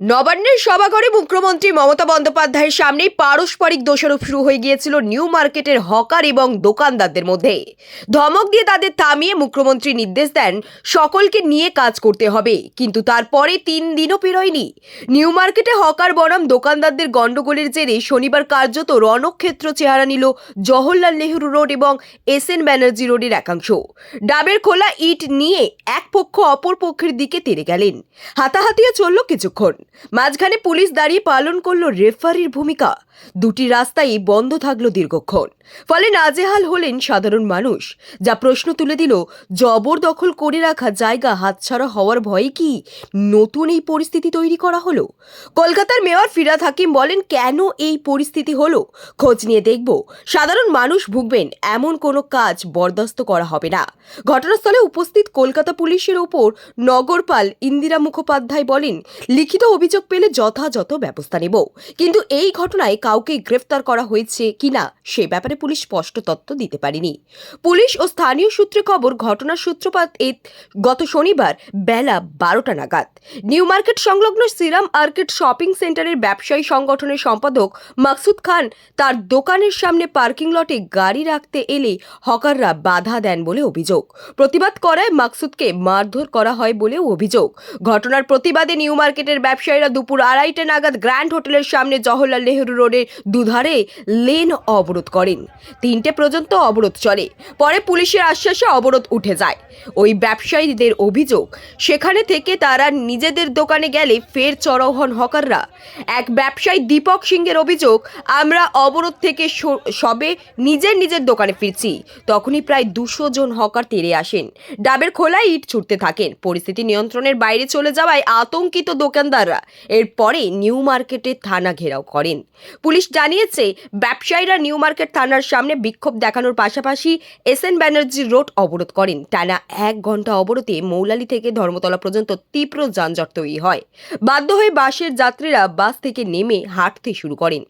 নবান্নের সভাঘরে মুখ্যমন্ত্রী মমতা বন্দ্যোপাধ্যায়ের সামনেই পারস্পরিক দোষারোপ শুরু হয়ে গিয়েছিল নিউ মার্কেটের হকার এবং দোকানদারদের মধ্যে। ধমক দিয়ে তাদের থামিয়ে মুখ্যমন্ত্রী নির্দেশ দেন, সকলকে নিয়ে কাজ করতে হবে। কিন্তু তারপরে তিন দিনও পেরোয়নি। নিউ মার্কেটে হকার বনাম দোকানদারদের গণ্ডগোলের জেরে শনিবার কার্যত রণক্ষেত্র চেহারা নিল জওহরলাল নেহরু রোড এবং এস এন ব্যানার্জি রোডের একাংশ। ডাবের খোলা ইট নিয়ে এক পক্ষ অপর পক্ষের দিকে তেরে গেলেন। হাতাহাতিও চলল কিছুক্ষণ। মাঝখানে পুলিশ দাঁড়িয়ে পালন করল রেফারির ভূমিকা। দুটি রাস্তাই বন্ধ থাকল দীর্ঘক্ষণ। ফলে নাজেহাল হলেন সাধারণ মানুষ। যা প্রশ্ন তুলে দিল, জবরদখল করে রাখা জায়গা হাতছাড়া হওয়ার ভয়ে কি নতুন এই পরিস্থিতি তৈরি করা হলো? কলকাতার মেয়র ফিরাদ হাকিম বলেন, কেন এই পরিস্থিতি হলো? খোঁজ নিয়ে দেখব। সাধারণ মানুষ ভুগবেন, এমন কোনো কাজ বরদাস্ত করা হবে না। ঘটনাস্থলে উপস্থিত কলকাতা পুলিশের ওপর নগরপাল ইন্দিরা মুখোপাধ্যায় বলেন, লিখিত অভিযোগ পেলে যথাযথ ব্যবস্থা নেব। কিন্তু এই ঘটনায় কাউকে গ্রেফতার করা হয়েছে কিনা, সে ব্যাপারে পুলিশ স্পষ্ট তথ্য দিতে পারেনি। পুলিশ ও স্থানীয় সূত্রে খবর, ঘটনার সূত্রপাত গত শনিবার বেলা বারোটা নাগাদ। নিউ মার্কেট সংলগ্ন সিরাম আর্কেড শপিং সেন্টারের ব্যবসায়ী সংগঠনের সম্পাদক মাকসুদ খান তার দোকানের সামনে পার্কিং লটে গাড়ি রাখতে এলে হকাররা বাধা দেন বলে অভিযোগ। প্রতিবাদ করায় মাকসুদকে মারধর করা হয় বলেও অভিযোগ। ঘটনার প্রতিবাদে নিউ মার্কেটের ব্যবসায়ীরা দুপুর আড়াইটে নাগাদ গ্র্যান্ড হোটেলের সামনে জওহরলাল নেহরু রোডের দুধারে লেন অবরোধ করেন। তিনটে পর্যন্ত অবরোধ চলে, পরে পুলিশের আশ্বাসে অবরোধ উঠে যায়। ওই ব্যবসায়ীদের অভিযোগ, সেখানে থেকে তারা নিজেদের দোকানে গেলে ফের চড়াও হন হকাররা। এক ব্যবসায়ী দীপক সিংয়ের অভিযোগ, আমরা অবরোধ থেকে সবে নিজের নিজের দোকানে ফিরছি, তখনই প্রায় দুশো জন হকার তেড়ে আসেন। ডাবের খোলা ইট ছুটতে থাকেন। পরিস্থিতি নিয়ন্ত্রণের বাইরে চলে যাওয়ায় আতঙ্কিত দোকানদাররা। এরপরে নিউ মার্কেটে থানা ঘেরাও করেন। পুলিশ জানিয়েছে, ব্যবসায়ীরা নিউ মার্কেট থানার সামনে বিক্ষোভ দেখানোর পাশাপাশি এস এন ব্যানার্জি রোড অবরোধ করেন। টানা এক ঘণ্টা অবরোধে মৌলালি থেকে ধর্মতলা পর্যন্ত তীব্র যানজট তৈরি হয়। বাধ্য হয়ে বাসের যাত্রীরা বাস থেকে নেমে হাঁটতে শুরু করেন।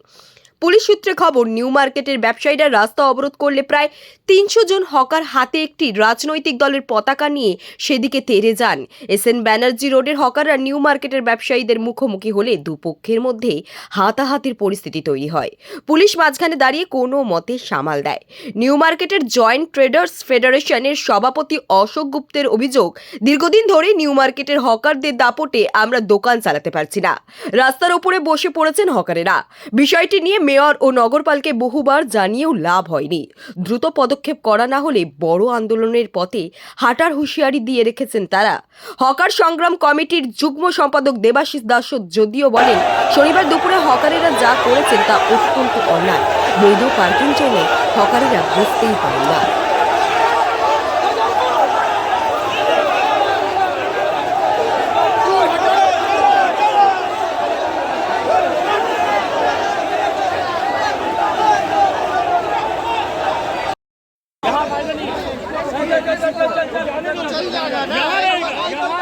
পুলিশ সূত্রে খবর, নিউ মার্কেটের ব্যবসায়ীরা রাস্তা অবরোধ করলে প্রায় তিনশো জন হকার হাতে একটি রাজনৈতিক দলের পতাকা নিয়ে সেদিকে তেরে যান। এস এন ব্যানার্জি রোডের হকাররা নিউ মার্কেটের ব্যবসায়ীদের মুখোমুখি হলে দুপক্ষের মধ্যে হাতাহাতির পরিস্থিতি তৈরি হয়। পুলিশ মাঝখানে দাঁড়িয়ে কোনো মতে সামাল দেয়। নিউ মার্কেটের জয়েন্ট ট্রেডার্স ফেডারেশনের সভাপতি অশোক গুপ্তের অভিযোগ, দীর্ঘদিন ধরে নিউ মার্কেটের হকারদের দাপটে আমরা দোকান চালাতে পারছি না। রাস্তার ওপরে বসে পড়েছেন হকারেরা। বিষয়টি নিয়ে মেয়র ও নগরপালকে বহুবার জানিয়েও লাভ হয়নি। দ্রুত পদক্ষেপ করা না হলে বড় আন্দোলনের পথে হাঁটার হুঁশিয়ারি দিয়ে রেখেছেন তারা। হকার সংগ্রাম কমিটির যুগ্ম সম্পাদক দেবাশিস দাস যদিও বলেন, শনিবার দুপুরে হকারেরা যা করেছেন তা অত্যন্ত অন্যায়। বৈধ পার্কিং চলে হকারেরা বুঝতেই পারেন না।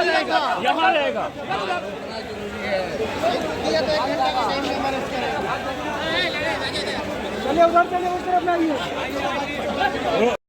रहेगा यहाँ रहेगा। चलिए उधर चलिए उस तरफ़ में आइए।